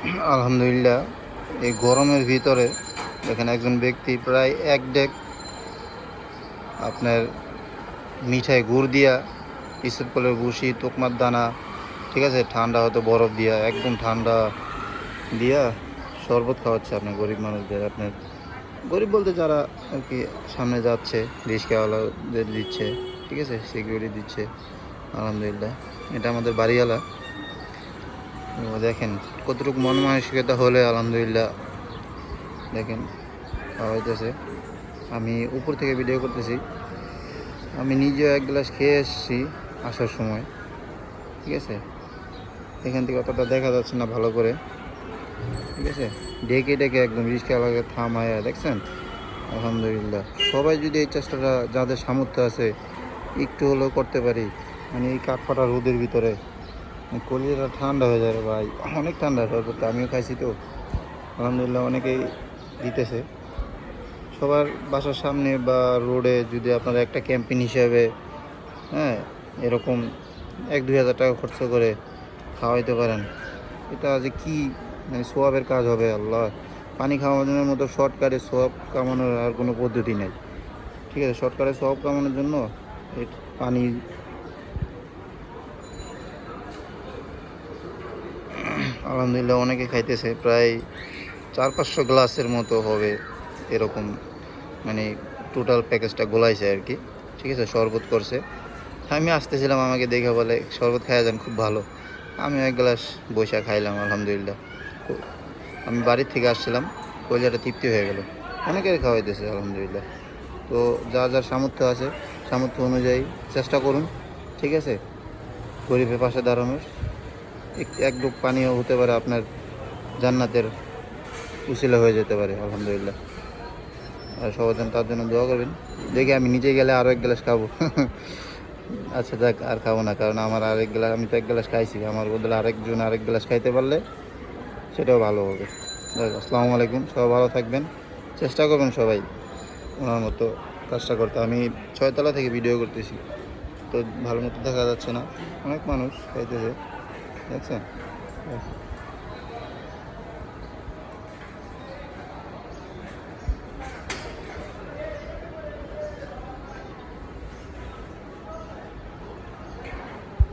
আলহামদুলিল্লাহ, এই গরমের ভিতরে দেখেন একজন ব্যক্তি প্রায় এক ডেক আপনার মিঠাই গুড় দিয়া ইসব কলের ভুসি তোকমার দানা, ঠিক আছে, ঠান্ডা হয়তো বরফ দিয়া, একদম ঠান্ডা দিয়া শরবত খাওয়াচ্ছে আপনার গরিব মানুষদের। আপনার গরিব বলতে যারা আর কি সামনে যাচ্ছে রিক্সাওয়ালাদের দিচ্ছে, ঠিক আছে সিকিউরিটি দিচ্ছে, আলহামদুলিল্লাহ। এটা আমাদের বাড়িওয়ালা। দেখেন, কতটুকু মন মানসিকতা হলে আলহামদুলিল্লাহ। দেখেন হইতেছে আমি উপর থেকে ভিডিও করতেছি। আমি নিজেও এক গ্লাস খেয়ে এসেছি আসার সময়। ঠিক আছে? এখান থেকে অতটা দেখা যাচ্ছে না ভালো করে। ঠিক আছে? ডেকে ডেকে একদম রিক্সা লাগে থামায়, দেখছেন? আলহামদুলিল্লাহ। সবাই যদি এই চেষ্টাটা, যাদের সামর্থ্য আছে, একটু হলেও করতে পারি। মানে এই কাঠফাটা রোদের ভিতরে। কলিজাটা ঠান্ডা হয়ে যাবে ভাই। অনেক ঠান্ডা শরবতটা আমিও খাইছি তো। আলহামদুলিল্লাহ অনেকেই দিতেছে। সবার বাসার সামনে বা রোডে যদি আপনারা একটা ক্যাম্পিং হিসাবে হ্যাঁ এরকম এক দুই হাজার টাকা খরচ করে খাওয়াইতে পারেন, এটা যে কি মানে সোয়াবের কাজ হবে আল্লাহ। পানি খাওয়ানোর মতো শর্টকাটে সোয়াব কামানোর আর কোনো পদ্ধতি নেই। ঠিক আছে, শর্টকাটে সোয়াব কামানোর জন্য পানি আলহামদুলিল্লাহ অনেকে খাইতেছে, প্রায় চার পাঁচশো গ্লাসের মতো হবে এরকম মানে টোটাল প্যাকেজটা গোলাইছে আর কি। ঠিক আছে, শরবত করছে। আমি আসতেছিলাম, আমাকে দেখে বলে, শরবত খাইয়া যান, খুব ভালো। আমি এক গ্লাস বৈশা খাইলাম, আলহামদুলিল্লাহ। আমি বাড়ির থেকে আসছিলাম, কলিজাটা তৃপ্তি হয়ে গেল। অনেকের খাওয়াইতেছে, আলহামদুলিল্লাহ। তো যা যার সামর্থ্য আছে, সামর্থ্য অনুযায়ী চেষ্টা করুন, ঠিক আছে? গরিবের পাশে দাঁড়ানোর। এক- ডুব পানিও হতে পারে, আপনার জান্নাতের উসিলা হয়ে যেতে পারে, আলহামদুলিল্লাহ। আর সবাই যেন তার জন্য দোয়া করবেন। দেখি আমি নিজে গেলে আরও এক গ্লাস খাব। আচ্ছা দেখ আর খাব না, কারণ আমার আরেক গ্লাস আমি তো এক গ্লাস খাইছি। আমার বদলে আরেকজন আরেক গ্লাস খাইতে পারলে সেটাও ভালো হবে। আসসালামু আলাইকুম, সবাই ভালো থাকবেন। চেষ্টা করবেন সবাই ওনার মতো কাজটা করতে। আমি ছয়তলা থেকে ভিডিও করতেছি, তো ভালো মতো দেখা যাচ্ছে না। অনেক মানুষ খাইতেছে। দেখছেন